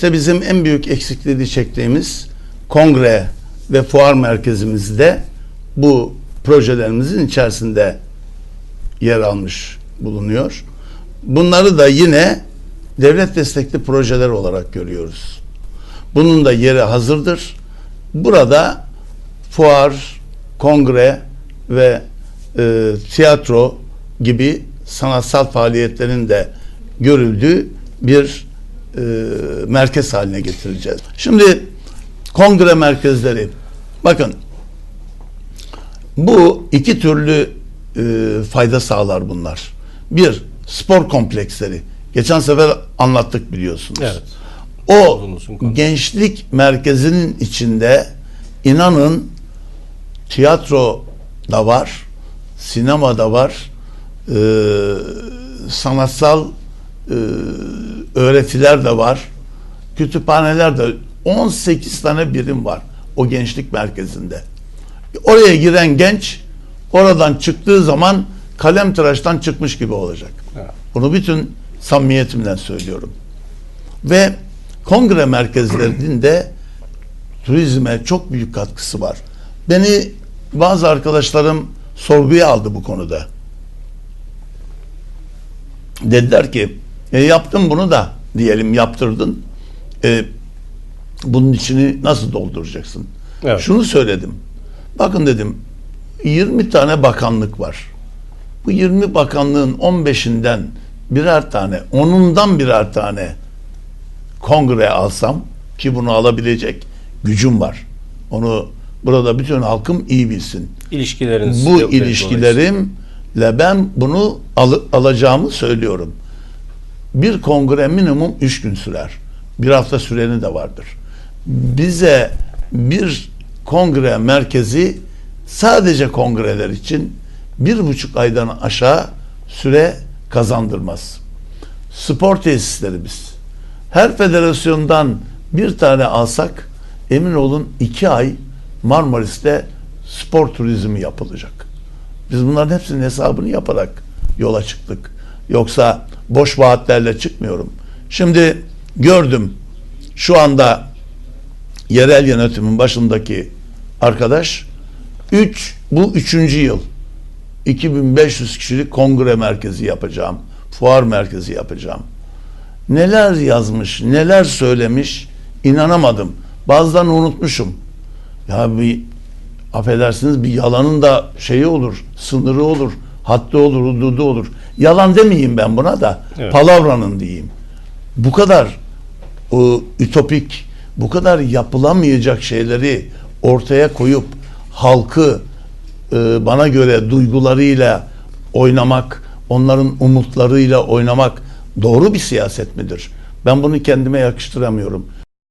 İşte bizim en büyük eksikliği çektiğimiz kongre ve fuar merkezimizde bu projelerimizin içerisinde yer almış bulunuyor. Bunları da yine devlet destekli projeler olarak görüyoruz. Bunun da yeri hazırdır. Burada fuar, kongre ve e, tiyatro gibi sanatsal faaliyetlerin de görüldüğü bir e, merkez haline getireceğiz. Şimdi kongre merkezleri bakın bu iki türlü e, fayda sağlar bunlar. Bir spor kompleksleri. Geçen sefer anlattık biliyorsunuz. Evet. O gençlik merkezinin içinde inanın tiyatro da var, sinema da var, e, sanatsal e, öğretiler de var, kütüphaneler de 18 tane birim var o gençlik merkezinde. Oraya giren genç oradan çıktığı zaman kalem tıraştan çıkmış gibi olacak. Evet. Bunu bütün samimiyetimden söylüyorum. Ve kongre merkezlerinin de turizme çok büyük katkısı var. Beni bazı arkadaşlarım sorguya aldı bu konuda. Dediler ki e, yaptın bunu da diyelim yaptırdın. E, bunun içini nasıl dolduracaksın? Evet. Şunu söyledim. Bakın dedim 20 tane bakanlık var. Bu 20 bakanlığın 15'inden birer tane, onundan birer tane kongre alsam ki bunu alabilecek gücüm var. Onu burada bütün halkım iyi bilsin. İlişkileriniz Bu ilişkilerimle ben bunu al- alacağımı söylüyorum. Bir kongre minimum üç gün sürer. Bir hafta süreni de vardır. Bize bir kongre merkezi sadece kongreler için bir buçuk aydan aşağı süre kazandırmaz. Spor tesislerimiz. Her federasyondan bir tane alsak emin olun iki ay Marmaris'te spor turizmi yapılacak. Biz bunların hepsinin hesabını yaparak yola çıktık. Yoksa boş vaatlerle çıkmıyorum. Şimdi gördüm şu anda yerel yönetimin başındaki arkadaş 3 bu üçüncü yıl 2500 kişilik kongre merkezi yapacağım. Fuar merkezi yapacağım. Neler yazmış, neler söylemiş inanamadım. Bazılarını unutmuşum. Ya bir affedersiniz bir yalanın da şeyi olur, sınırı olur, haddi olur, hududu olur. Yalan demeyeyim ben buna da. Evet. Palavranın diyeyim. Bu kadar o, ütopik, bu kadar yapılamayacak şeyleri ortaya koyup halkı e, bana göre duygularıyla oynamak, onların umutlarıyla oynamak doğru bir siyaset midir? Ben bunu kendime yakıştıramıyorum.